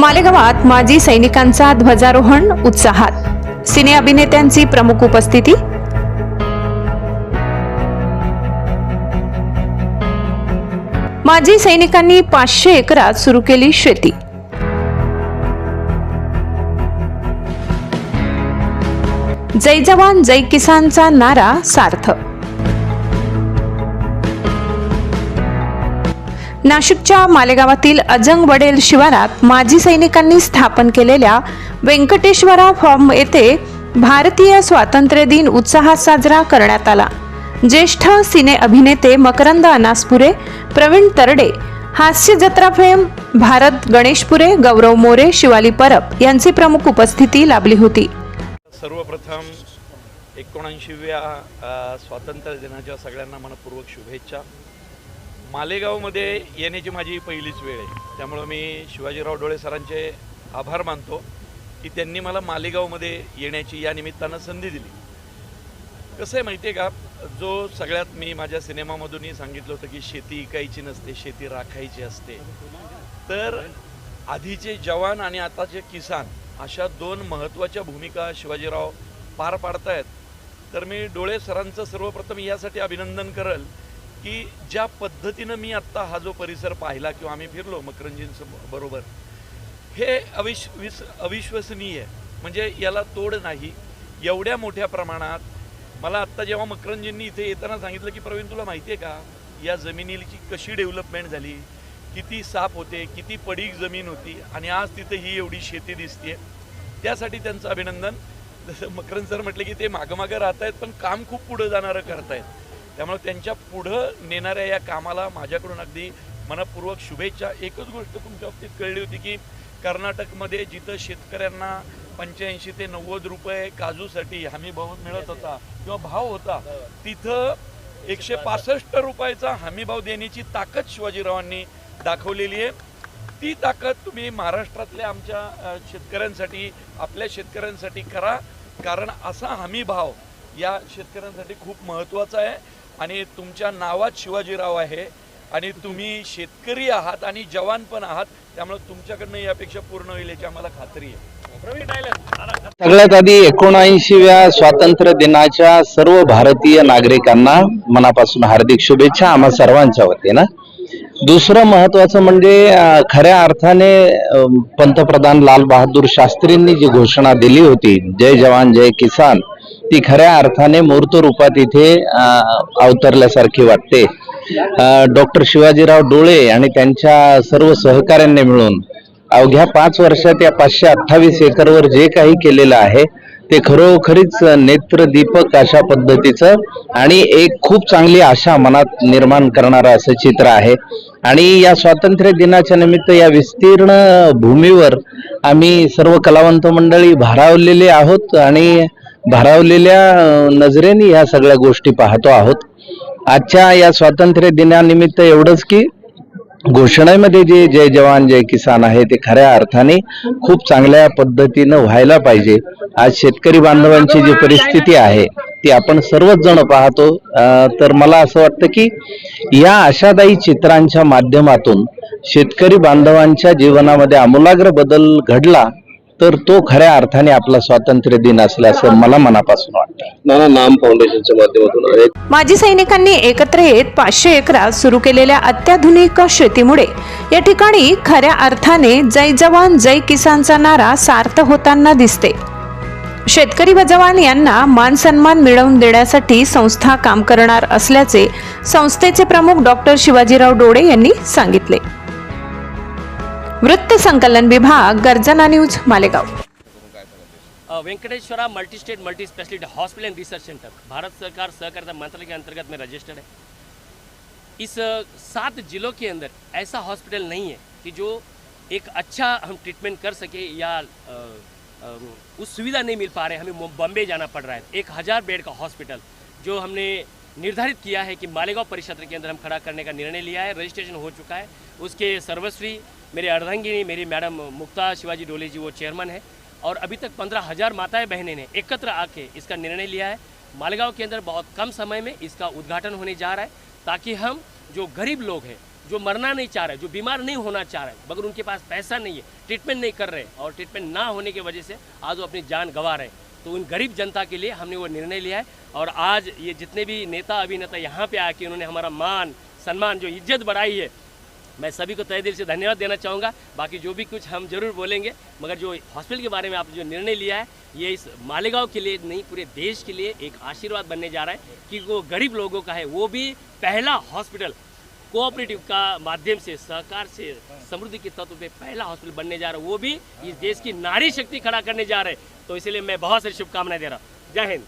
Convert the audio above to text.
मालेगावात माजी सैनिकांचा ध्वजारोहण उत्साहात. सिने अभिनेत्यांची प्रमुख उपस्थिती? माजी सैनिकांनी पाचशे एकरात सुरू केली शेती. जय जवान जय किसानचा नारा सार्थ नाशिकच्या मालेगावातील अजंग वडेल शिवारात माजी सैनिकांनी स्थापन केलेल्या व्यंकटेश्वरा फॉर्म येथे भारतीय स्वातंत्र्य दिन उत्साहात साजरा करण्यात आला. ज्येष्ठ सिने अभिनेते मकरंद अनासपुरे प्रवीण तरडे हास्य जत्रा फेम भारत गणेशपुरे गौरव मोरे शिवाली परब यांची प्रमुख उपस्थिती लाभली होती. सर्वप्रथम एकोणऐंशीव्या स्वातंत्र्य दिनाच्या सगळ्यांना मनपूर्वक शुभेच्छा. मालेगावमध्ये येण्याची माझी पहिलीच वेळ आहे. त्यामुळं मी शिवाजीराव डोळे सरांचे आभार मानतो की त्यांनी मला मालेगावमध्ये येण्याची या निमित्तानं संधी दिली. कसं आहे माहिती आहे का? जो सगळ्यात मी माझ्या सिनेमामधूनही सांगितलं होतं की शेती इकायची नसते शेती राखायची असते. तर आधीचे जवान आणि आताचे किसान अशा दोन महत्त्वाच्या भूमिका शिवाजीराव पार पाडतायत. तर मी डोळे सरांचं सर्वप्रथम यासाठी अभिनंदन करल की ज्या पद्धतीनं मी आत्ता हा जो परिसर पाहिला किंवा आम्ही फिरलो मकरंजींचं बरोबर. हे अविश विस अविश्वसनीय म्हणजे याला तोड नाही. एवढ्या मोठ्या प्रमाणात मला आत्ता जेव्हा मकरंजींनी इथे येताना सांगितलं की प्रवीण तुला माहिती आहे का या जमिनीची कशी डेव्हलपमेंट झाली? किती साप होते? किती पडीक जमीन होती? आणि आज तिथे ही एवढी शेती दिसते त्यासाठी त्यांचं अभिनंदन. जसं मकरंद सर म्हटले की ते मागं मागं राहत आहेत पण काम खूप पुढं जाणारं करतायत. त्यामुळे त्यांच्या पुढं नेणाऱ्या या कामाला माझ्याकडून अगदी मनपूर्वक शुभेच्छा. एकच गोष्ट तुमच्या बाबतीत कळली होती की कर्नाटकमध्ये जिथं शेतकऱ्यांना पंच्याऐंशी ते नव्वद रुपये काजूसाठी हमी भाव मिळत होता किंवा भाव होता तिथं एकशे पासष्ट रुपयाचा हमी भाव देण्याची ताकद शिवाजीरावांनी दाखवलेली आहे. ती ताकद तुम्ही महाराष्ट्रातल्या आमच्या शेतकऱ्यांसाठी आपल्या शेतकऱ्यांसाठी करा. कारण असा हमी भाव या शेतकऱ्यांसाठी खूप महत्त्वाचा आहे. आणि तुमच्या नावात शिवाजीराव आहे आणि तुम्ही शेतकरी आहात आणि जवान पण आहात त्यामुळे तुमच्याकडनं यापेक्षा पूर्ण होईल याची आम्हाला खात्री आहे. सगळ्यात आधी एकोणऐंशीव्या स्वातंत्र्य दिनाच्या सर्व भारतीय नागरिकांना मनापासून हार्दिक शुभेच्छा आम्हा सर्वांच्या वतीनं. दुसरं महत्वाचं म्हणजे खऱ्या अर्थाने पंतप्रधान लाल बहादूर शास्त्रींनी जी घोषणा दिली होती जय जवान जय किसान ती खऱ्या अर्थाने मूर्त रूपात इथे अवतरल्यासारखी वाटते. डॉक्टर शिवाजीराव डोळे आणि त्यांच्या सर्व सहकाऱ्यांनी मिळून अवघ्या पाच वर्षात या पाचशे अठ्ठावीस एकरवर जे काही केलेलं आहे ते खरोखरीच नेत्रदीपक अशा पद्धतीचं आणि एक खूप चांगली आशा मनात निर्माण करणारं असं चित्र आहे. आणि या स्वातंत्र्य दिनाच्या निमित्त या विस्तीर्ण भूमीवर आम्ही सर्व कलावंत मंडळी भारावलेले आहोत आणि भारावलेल्या नजरेने ह्या सगळ्या गोष्टी पाहतो आहोत. आजच्या या स्वातंत्र्य दिनानिमित्त एवढंच की घोषणेमध्ये जे जय जवान जय किसान आहे ते खऱ्या अर्थाने खूप चांगल्या पद्धतीनं व्हायला पाहिजे. आज शेतकरी बांधवांची जी परिस्थिती आहे ती आपण सर्वच जण पाहतो. तर मला असं वाटतं की या आशादायी चित्रांच्या माध्यमातून शेतकरी बांधवांच्या जीवनामध्ये आमूलाग्र बदल घडला तर तो खऱ्या अर्थाने आपला स्वातंत्र्य दिन असल्याचं मला मनापासून वाटतं. नाना नाम फाउंडेशनच्या माध्यमातून आहे. माजी सैनिकांनी एकत्र येत पाचशे एकरात सुरू केलेल्या अत्याधुनिक शेतीमुळे या ठिकाणी खऱ्या अर्थाने जय जवान जय किसानचा नारा सार्थ होताना दिसते. शेतकरी व जवान यांना मान सन्मान मिळवून देण्यासाठी संस्था काम करणार असल्याचे संस्थेचे प्रमुख डॉक्टर शिवाजीराव डोळे यांनी सांगितले. वृत्त संकलन विभाग, Garjana news, Malegaon. Venkateshwara multi state multi speciality hospital and research centre. Bharat सरकार सहकारिता मंत्रालय के अंतर्गत में रजिस्टर्ड है। इस सात जिलों के अंदर ऐसा हॉस्पिटल नहीं है कि जो एक अच्छा हम ट्रीटमेंट कर सके या उस सुविधा नहीं मिल पा रहे, हमें बॉम्बे जाना पड़ रहा है। एक हज़ार बेड का हॉस्पिटल जो हमने निर्धारित किया है कि मालेगांव परिक्षेत्र के अंदर हम खड़ा करने का निर्णय लिया है, रजिस्ट्रेशन हो चुका है, उसके सर्वश्री मेरे अर्धांगिनी, मेरी मैडम मुक्ता शिवाजी डोले जी, वो चेयरमैन है। और अभी तक पंद्रह हज़ार माताएँ बहनें ने एकत्र आके इसका निर्णय लिया है। मालेगांव के अंदर बहुत कम समय में इसका उद्घाटन होने जा रहा है, ताकि हम जो गरीब लोग हैं, जो मरना नहीं चाह रहे, जो बीमार नहीं होना चाह रहे, मगर उनके पास पैसा नहीं है ट्रीटमेंट नहीं कर रहे और ट्रीटमेंट ना होने की वजह से आज वो अपनी जान गंवा रहे हैं। तो उन गरीब जनता के लिए हमने वो निर्णय लिया है और आज ये जितने भी नेता, अभिनेता यहाँ पे आके उन्होंने हमारा मान, सम्मान, जो इज़्ज़त बढ़ाई है मैं सभी को तय दिल से धन्यवाद देना चाहूँगा। बाकी जो भी कुछ हम ज़रूर बोलेंगे, मगर जो हॉस्पिटल के बारे में आपने जो निर्णय लिया है, ये इस मालेगांव के लिए नहीं, पूरे देश के लिए एक आशीर्वाद बनने जा रहा है कि वो गरीब लोगों का है। वो भी पहला हॉस्पिटल कोऑपरेटिव का माध्यम से, सहकार से, समृद्धि के तत्व पे पहला हॉस्पिटल बनने जा रहा है। वो भी इस देश की नारी शक्ति खड़ा करने जा रहे हैं। तो इसलिए मैं बहुत सारी शुभकामनाएँ दे रहा हूँ। जय हिंद।